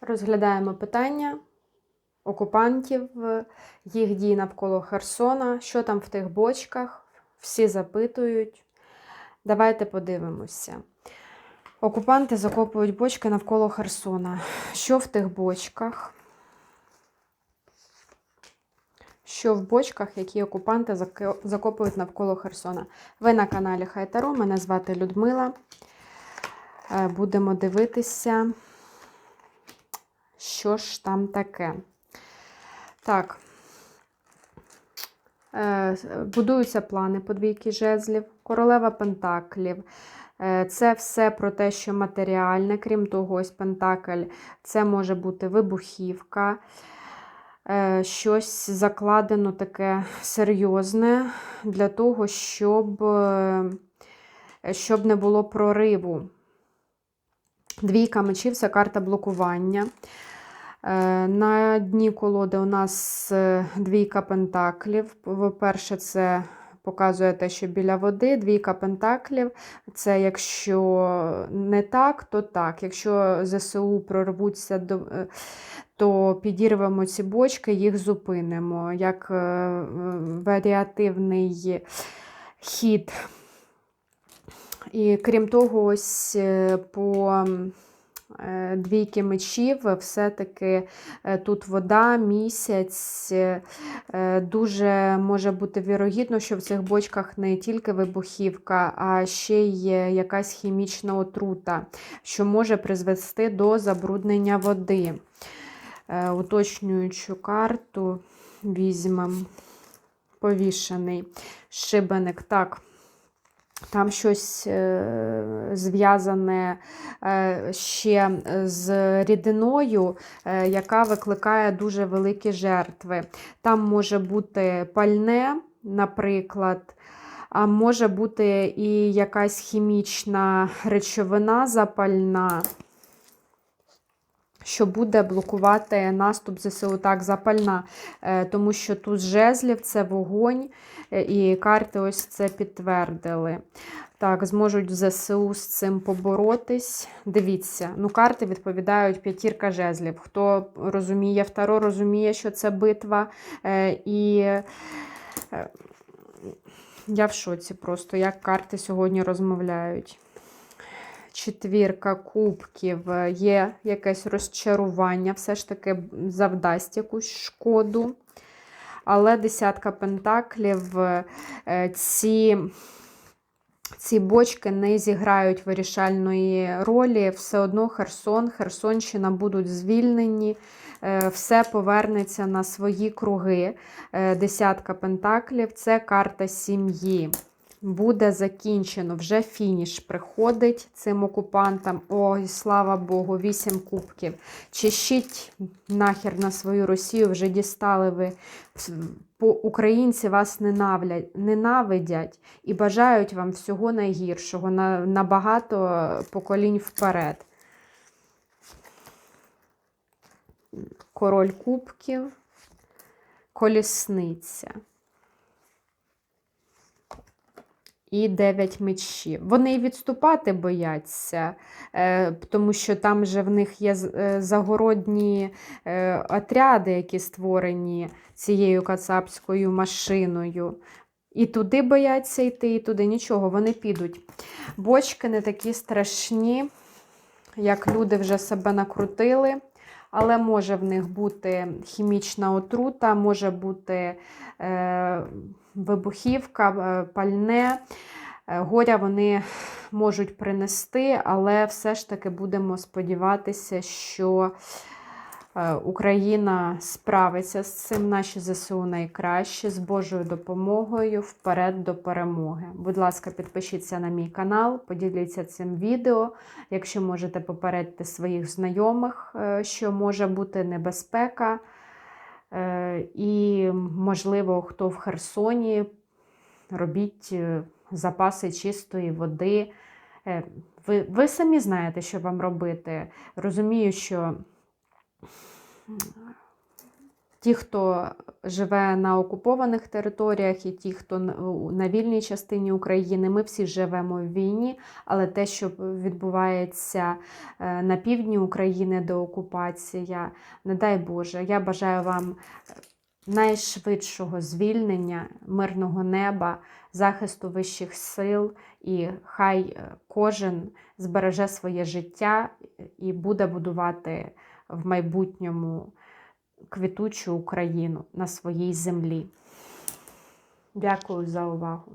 Розглядаємо питання окупантів, їх дій навколо Херсона, що там в тих бочках. Всі запитують. Давайте подивимося. Окупанти закопують бочки навколо Херсона. Що в тих бочках? Що в бочках, які окупанти закопують навколо Херсона? Ви на каналі Хайтаро. Мене звати Людмила. Е, Будемо дивитися, що ж там таке. Так. Е, Будуються плани подвійки жезлів, королева пентаклів. Е, Це все про те, що матеріальне, крім того, ось пентакль, це може бути вибухівка, е, щось закладено таке серйозне для того, щоб, щоб не було прориву. Двійка мечів це карта блокування. Е, На дні колоди у нас е, двійка пентаклів. По-перше, це показує те, що біля води, двійка пентаклів. Це якщо не так, то так. Якщо ЗСУ прорвуться до. е, То підірвемо ці бочки, їх зупинимо. Як варіативний хід. І крім того, ось е, по е, двійки мечів, все-таки е, тут вода, місяць. Дуже може бути вірогідно, що в цих бочках не тільки вибухівка, а ще й якась хімічна отрута, що може призвести до забруднення води. Уточнюючу карту візьмемо. Повішений шибеник. Так. Там щось е, зв'язане е, ще з рідиною, е, яка викликає дуже великі жертви. Там може бути пальне, наприклад, а може бути і якась хімічна речовина запальна, що буде блокувати наступ ЗСУ так запальна, е, тому що тут жезлів це вогонь, е, і карти ось це підтвердили. Так, зможуть ЗСУ з цим поборотись. Дивіться, ну карти відповідають п'ятірка жезлів. Хто розуміє, второ розуміє, що це битва. Е, І я в шоці просто, як карти сьогодні розмовляють. Четвірка кубків, е, є якесь розчарування, все ж таки завдасть якусь шкоду. Але десятка пентаклів, е, ці, ці бочки не зіграють вирішальної ролі. Все одно Херсон, Херсонщина будуть звільнені, е, все повернеться на свої круги. Десятка пентаклів це карта сім'ї. Буде закінчено, вже фініш приходить цим окупантам. Ой, слава Богу, вісім кубків. Чищіть нахер на свою Росію, вже дістали ви. Українці вас ненавидять і бажають вам всього найгіршого, на, на багато поколінь вперед. Король кубків, колісниця. І дев'ять мечів. Вони відступати бояться, е, тому що там же в них є е, загородні е, отряди, які створені цією кацапською машиною. І туди бояться йти, і туди нічого, вони підуть. Бочки не такі страшні, як люди вже себе накрутили, але може в них бути хімічна отрута, може бути е, вибухівка, е, пальне. Е, Горя вони можуть принести, але все ж таки будемо сподіватися, що е, Україна справиться з цим. Наші ЗСУ найкраще з Божою допомогою вперед до перемоги. Будь ласка, підпишіться на мій канал, поділіться цим відео. Якщо можете попередьте своїх знайомих, що може бути небезпека. І, можливо, хто в Херсоні, робіть е, запаси чистої води. Е, Ви, ви самі знаєте, що вам робити. Розумію, що ті, хто живе на окупованих територіях, і ті, хто на- на вільній частині України, ми всі живемо в війні, але те, що відбувається е, на півдні України, де окупація, не дай Боже, я бажаю вам найшвидшого звільнення, мирного неба, захисту вищих сил, і хай е, кожен збереже своє життя і буде будувати в майбутньому квітучу Україну на своїй землі. Дякую за увагу.